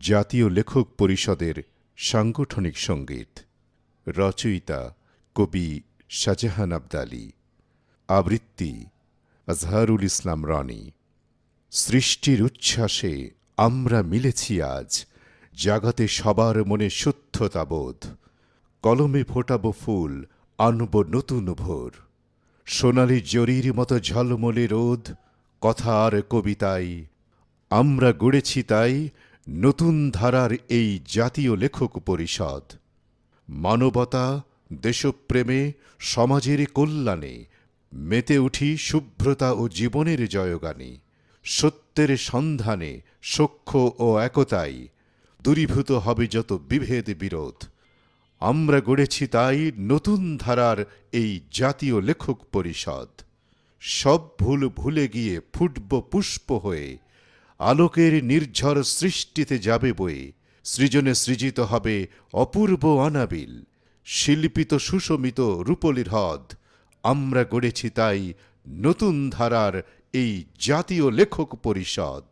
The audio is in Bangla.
জাতীয় লেখক পরিষদের সাংগঠনিক সংগীত। রচয়িতা কবি শাহজাহান আবদালি। আবৃত্তি আজহারুল ইসলাম রনি। সৃষ্টির উচ্ছ্বাসে আমরা মিলেছি আজ, জাগাতে সবার মনে শুদ্ধতাবোধ কলমে ফোটাবো ফুল, আনব নতুন ভোর। সোনালি জরির মতো ঝলমলে রোদ কথা আর কবিতায় আমরা গড়েছি তাই নতুন ধারার এই জাতীয় লেখক পরিষদ, মানবতা, দেশপ্রেমে, সমাজের কল্যাণে মেতে উঠি শুভ্রতা ও জীবনের জয়গানে, সত্যের সন্ধানে সখ্য ও একতাই, দূরীভূত হবে যত বিভেদ বিরোধ। আমরা গড়েছি তাই নতুন ধারার এই জাতীয় লেখক পরিষদ। সব ভুল ভুলে গিয়ে ফুটব পুষ্প হয়ে আলোকের নির্ঝর সৃষ্টিতে যাবে বয়ে সৃজনে সৃজিত হবে অপূর্ব অনাবিল শিল্পিত সুশমিত রূপলির হ্রদ। আমরা গড়েছি তাই নতুন ধারার এই জাতীয় লেখক পরিষদ।